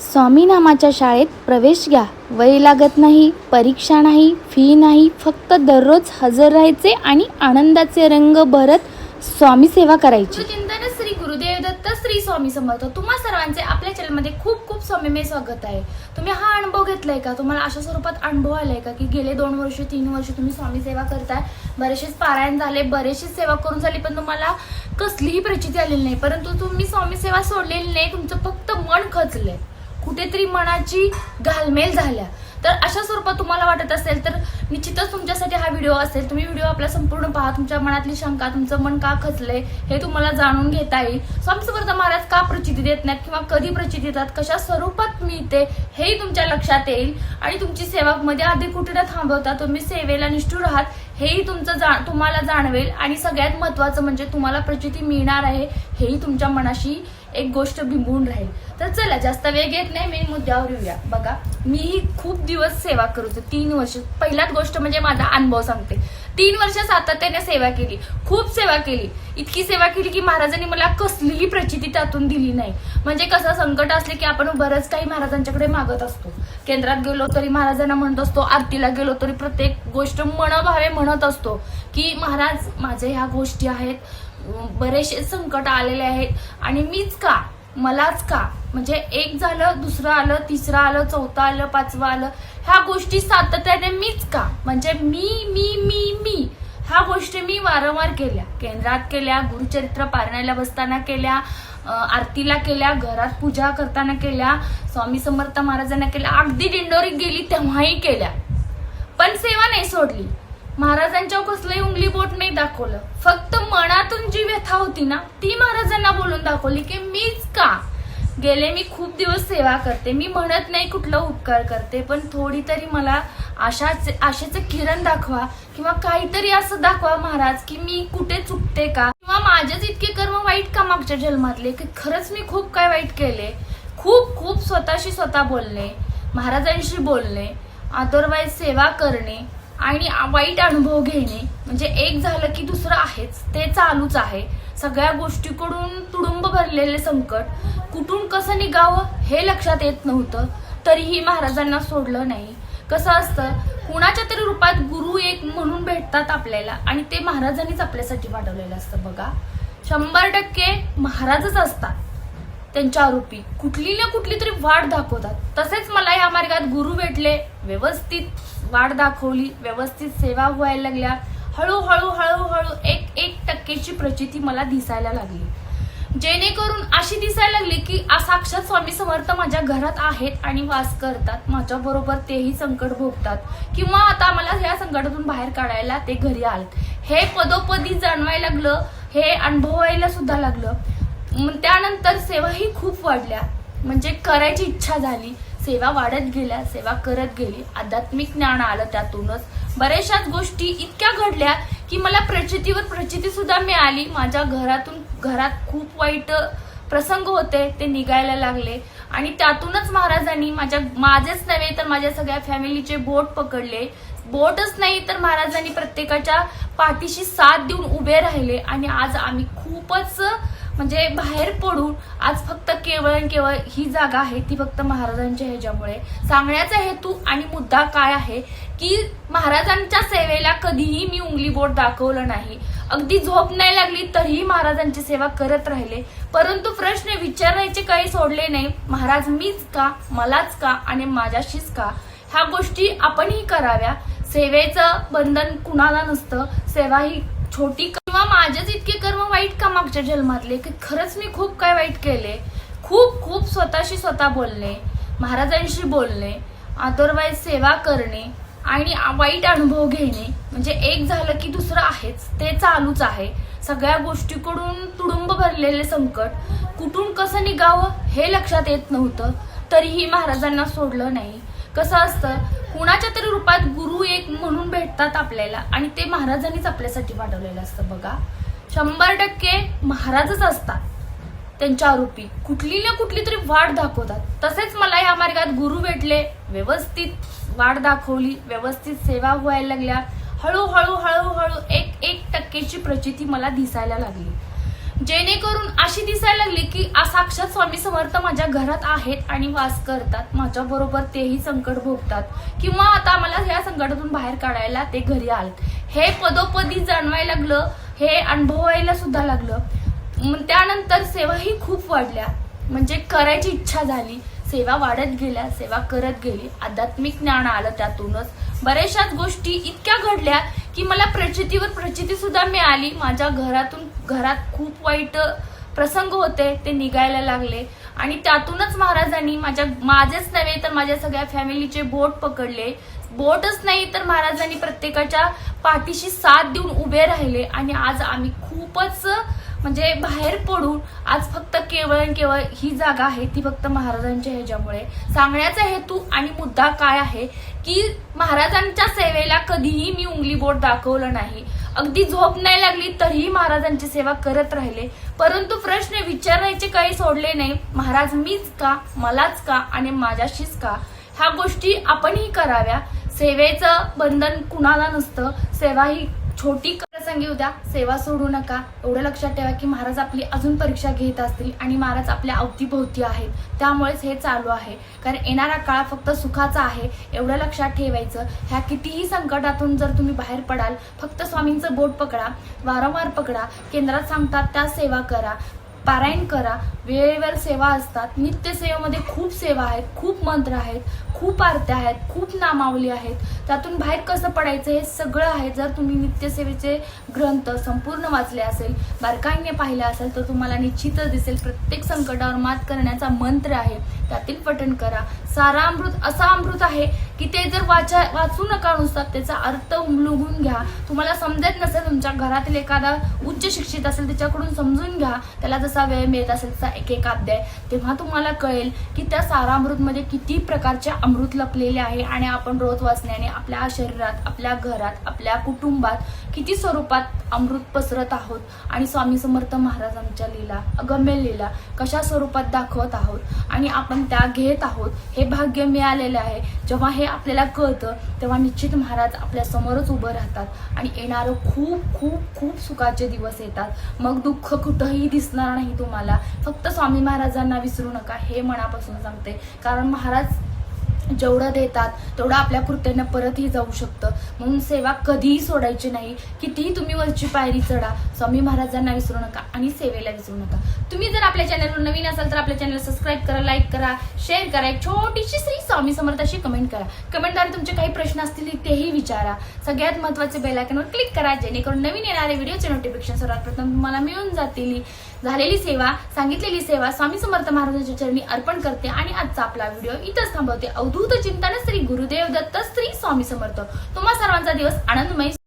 स्वामी नामाच्या शाळेत प्रवेश घ्या. वय लागत नाही परीक्षा नाही फी नाही फक्त दररोज हजर राहायचे आणि आनंदाचे रंग भरत स्वामी सेवा करायची. चिंतन श्री गुरुदेव दत्त श्री स्वामी समर्थ. तुम्हा सर्वांचे आपल्या चॅनलमध्ये खूप खूप स्वामीमय स्वागत आहे. तुम्ही हा अनुभव घेतलाय का? तुम्हाला अशा स्वरूपात अनुभव आलाय का की गेले दोन वर्ष तीन वर्ष तुम्ही स्वामी सेवा करताय? बरेचसेच पारायण झाले बरेचशीच सेवा करून झाली पण तुम्हाला कसलीही प्रचिती आलेली नाही. परंतु तुम्ही स्वामी सेवा सोडलेली नाही तुमचं फक्त मन खचलंय. कुठेतरी मनाची घालमेल झाल्या. तर अशा स्वरूपात तुम्हाला वाटत असेल तर निश्चितच तुमच्यासाठी हा व्हिडिओ असेल. तुम्ही व्हिडिओ आपला संपूर्ण पहा. तुमच्या मनातली शंका तुमचं मन का खचलंय हे तुम्हाला जाणून घेता येईल. स्वामी समर्थ महाराज का प्रचिती देत नाहीत किंवा कधी प्रचिती देतात? कशा स्वरूपात मिळते हेही तुमच्या लक्षात येईल. आणि तुमची सेवामध्ये आधी कुठे न थांबवता तुम्ही सेवेला निष्ठूर आहात हेही तुमचं जा तुम्हाला जाणवेल. आणि सगळ्यात महत्वाचं म्हणजे तुम्हाला प्रचिती मिळणार आहे हेही तुमच्या मनाशी एक गोष्ट बिंबून राहील. तर चला जास्त वेळ घेत नाही मी मुद्द्यावर येऊया. बघा मी खूप दिवस सेवा करत तीन वर्ष. पहिल्याच गोष्ट म्हणजे माझा अनुभव सांगते. तीन वर्ष सातत्याने सेवा केली. खूप सेवा केली. इतकी सेवा केली की महाराजांनी मला कसलीही प्रचिती त्यातून दिली नाही. म्हणजे कसं संकट असले की आपण बरंच काही महाराजांच्याकडे मागत असतो. केंद्रात गेलो तरी महाराजांना म्हणत असतो आरतीला गेलो तरी प्रत्येक गोष्ट मनभावे म्हणत असतो की महाराज माझे ह्या गोष्टी आहेत. बरेचसे संकट आलेले आहेत. आणि मीच का मलाच का? म्हणजे एक झालं दुसरं आलं तिसरं आलं चौथं आलं पाचवं आलं ह्या गोष्टी सातत्याने मीच का? म्हणजे मी मी मी मी ह्या गोष्टी मी वारंवार केल्या. केंद्रात केल्या गुरुचरित्र पारण्याला बसताना केल्या आरतीला केल्या घरात पूजा करताना केल्या स्वामी समर्थ महाराजांना केल्या अगदी दिंडोरीत गेली तेव्हाही केल्या. पण सेवा नाही सोडली. महाराजांच्या कसलंही उंगली बोट नाही दाखवलं. फक्त मनातून जी व्यथा होती ना ती महाराजांना बोलून दाखवली की मीच का? गेले मी खूप दिवस सेवा करते. मी म्हणत नाही कुठलं उपकार करते पण थोडी तरी मला आशाचे आशेचं किरण दाखवा किंवा काहीतरी असं दाखवा महाराज की मी कुठे चुकते का? किंवा माझेच इतके कर्म वाईट का मागच्या जन्मातले? की खरंच मी खूप काय वाईट केले? खूप खूप स्वतःशी स्वतः बोलणे महाराजांशी बोलणे अदरवाईज सेवा करणे आणि वाईट अनुभव घेणे म्हणजे एक झालं की दुसरं आहेच ते चालूच आहे. सगळ्या गोष्टीकडून तुडुंब भरलेले संकट कुठून कसं निघावं हे लक्षात येत नव्हतं. तरीही महाराजांना सोडलं नाही. कसं असतं कुणाच्या तरी रूपात गुरु एक म्हणून भेटतात आपल्याला आणि ते महाराजांनीच आपल्यासाठी वाढवलेलं असतं बघा. शंभर टक्के महाराजच असतात त्यांच्या आरोपी. कुठली ना कुठली तरी वाट दाखवतात. तसेच मला या मार्गात गुरु भेटले व्यवस्थित वाढ दाखवली व्यवस्थित सेवा व्हायला लागल्या. हळूहळू हळूहळू एक एक टक्केची प्रचिती मला दिसायला लागली. जेणेकरून अशी दिसायला लागली की साक्षात स्वामी समर्थ माझ्या घरात आहेत आणि वास करतात. माझ्या बरोबर तेही संकट भोगतात. किंवा आता मला ह्या संकटातून बाहेर काढायला ते घरी आलेत. हे पदोपदी जाणवायला लागलं हे अनुभवायला सुद्धा लागलं. मग त्यानंतर सेवाही खूप वाढल्या. म्हणजे करायची इच्छा झाली. सेवा वाढत गेल्या सेवा करत गेली. आध्यात्मिक ज्ञान आलं त्यातूनच. बऱ्याचशाच गोष्टी इतक्या घडल्या की मला प्रचितीवर प्रचिती सुद्धा मिळाली. माझ्या घरातून घरात खूप वाईट प्रसंग होते ते निघायला लागले. आणि त्यातूनच महाराजांनी माझ्या माझेच नव्हे तर माझ्या सगळ्या फॅमिलीचे बोट पकडले. बोटच नाही तर महाराजांनी प्रत्येकाच्या पाठीशी साथ देऊन उभे राहिले. आणि आज आम्ही खूपच म्हणजे बाहेर पडून आज फक्त केवळ आणि केवळ ही जागा आहे ती फक्त महाराजांच्या ह्याच्यामुळे. सांगण्याचा हेतू आणि मुद्दा काय आहे की महाराजांच्या सेवेला कधीही मी उंगली बोट दाखवलं नाही. अगदी झोप नाही लागली तरीही महाराजांची सेवा करत राहिले. परंतु प्रश्न विचारायचे काही सोडले नाही. महाराज मीच का मलाच का आणि माझ्याशीच का? ह्या गोष्टी आपणही कराव्या. सेवेचं बंधन कुणाला नसतं. सेवा ही छोटी किंवा माझेच इतके कर्म वाईट का मागच्या जन्मातले? की खरंच मी खूप काय वाईट केले? खूप खूप स्वतःशी स्वतः बोलणे महाराजांशी बोलणे अदरवाईज सेवा करणे आणि वाईट अनुभव घेणे. म्हणजे एक झालं की दुसरं आहेच. ते चालूच आहे. सगळ्या गोष्टीकडून तुडुंब भरलेले संकट. कुठून कसं निघावं हे लक्षात येत नव्हतं. तरीही महाराजांना सोडलं नाही. कसं असतं कुणाच्या तरी रूपात गुरु एक म्हणून भेटतात आपल्याला आणि ते महाराजांनीच आपल्यासाठी वाढवलेलं असतं बघा. शंभर टक्के महाराजच असतात त्यांच्या आरोपी. कुठली ना कुठली तरी वाट दाखवतात. तसेच मला या मार्गात गुरु भेटले व्यवस्थित वाट दाखवली व्यवस्थित सेवा व्हायला लागल्या. हळूहळू हळूहळू एक एक टक्केची प्रचिती मला दिसायला लागली. जेणेकरून अशी दिसायला लागली की साक्षात स्वामी समर्थ माझ्या घरात आहेत आणि वास करतात. माझ्या बरोबर तेही संकट भोगतात. किंवा आता मला या संकटातून बाहेर काढायला ते घरी आलेत. हे पदोपदी जाणवायला लागलं हे अनुभवायला सुद्धा लागलं. मग त्यानंतर सेवाही खूप वाढल्या. म्हणजे करायची इच्छा झाली. सेवा वाढत गेल्या सेवा करत गेली. आध्यात्मिक ज्ञान आलं त्यातूनच. बऱ्याचशाच गोष्टी इतक्या घडल्या की मला प्रचितीवर प्रचिती सुद्धा मिळाली. माझ्या घरातून घरात खूप वाईट प्रसंग होते ते निघायला लागले. आणि त्यातूनच महाराजांनी माझ्या माझेच नव्हे तर माझ्या सगळ्या फॅमिलीचे बोट पकडले. बोटच नाही तर महाराजांनी प्रत्येकाच्या पाठीशी साथ देऊन उभे राहिले. आणि आज आम्ही खूपच म्हणजे बाहेर पडून आज फक्त केवळ आणि केवळ ही जागा आहे ती फक्त महाराजांच्या ह्याच्यामुळे. सांगण्याचा हेतू आणि मुद्दा काय आहे की महाराजांच्या सेवेला कधीही मी उंगली बोट दाखवलं नाही. अगदी झोप नाही लागली तरीही महाराजांची सेवा करत राहिले. परंतु प्रश्न विचारायचे काही सोडले नाही. महाराज मीच का? मलाच का? आणि माझ्याशीच का? ह्या गोष्टी आपणही कराव्या. सेवेचं बंधन कुणाला नसतं. सेवा ही छोटी प्रसंगी उद्या सेवा सोडू नका. एवढं लक्षात ठेवा की महाराज आपली अजून परीक्षा घेत असतील आणि महाराज आपल्या अवतीभोवती आहेत. त्यामुळेच हे चालू आहे. कारण येणारा काळ फक्त सुखाचा आहे एवढं लक्षात ठेवायचं. ह्या कितीही संकटातून जर तुम्ही बाहेर पडाल फक्त स्वामींचं बोट पकडा वारंवार पकडा केंद्रात सांगतात त्या सेवा करा पारायण करा वेळेवर सेवा असतात. नित्य सेवेमध्ये खूप सेवा आहेत खूप मंत्र आहेत खूप आरत्या आहेत खूप नामावली आहेत. त्यातून बाहेर कसं पडायचं हे सगळं आहे. जर तुम्ही नित्यसेवेचे ग्रंथ संपूर्ण वाचले असेल बारकाईने पाहिले असेल तर तुम्हाला निश्चितच दिसेल प्रत्येक संकटावर मात करण्याचा मंत्र आहे. त्यातील पठण करा. सारा अमृत असा अमृत आहे की ते जर वाचा वाचू नका नुसतात त्याचा अर्थ उमलुगून घ्या. तुम्हाला समजत नसेल तुमच्या घरातील एखादा उच्च शिक्षित असेल त्याच्याकडून समजून घ्या. त्याला जसा वेळ मिळत असेल तसा एक एक अध्याय तेव्हा तुम्हाला कळेल की त्या सारामृतमध्ये किती प्रकारचे अमृत लपलेले आहे आणि आपण रोज वाचण्याने आपल्या शरीरात आपल्या घरात आपल्या कुटुंबात किती स्वरूपात अमृत पसरत आहोत? आणि स्वामी समर्थ महाराजांच्या लीला अगम्य लीला कशा स्वरूपात दाखवत आहोत? आणि आपण त्या घेत आहोत हे भाग्य मिळालेले आहे. जेव्हा हे आपल्याला कळतं तेव्हा निश्चित महाराज आपल्या समोरच उभं राहतात. आणि येणारं खूप खूप खूप सुखाचे दिवस येतात. मग दुःख कुठंही दिसणार नाही तुम्हाला. फक्त स्वामी महाराजांना विसरू नका हे मनापासून सांगते. कारण महाराज जेवढं देतात तेवढं आपल्या कृत्यानं परतही जाऊ शकतं. म्हणून सेवा कधीही सोडायची नाही. कितीही तुम्ही वरची पायरी चढा स्वामी महाराजांना विसरू नका आणि सेवेला विसरू नका. तुम्ही जर आपल्या चॅनलवर नवीन असाल तर आपल्या चॅनल सबस्क्राईब करा लाईक करा शेअर करा. एक छोटीशी श्री स्वामी समर्थाशी कमेंट करा. कमेंटद्वारे तुमचे काही प्रश्न असतील तेही विचारा. सगळ्यात महत्त्वाचे बेलायकनवर क्लिक करा जेणेकरून नवीन येणारे व्हिडिओचे नोटिफिकेशन सर्वात प्रथम तुम्हाला मिळून जातील. झालेली सेवा सांगितलेली सेवा स्वामी समर्थ महाराजांच्या चरणी अर्पण करते आणि आजचा आपला व्हिडिओ इथंच थांबवते. अवधूत चिंतन श्री गुरुदेव दत्त श्री स्वामी समर्थ. तुम्हा सर्वांचा दिवस आनंदमय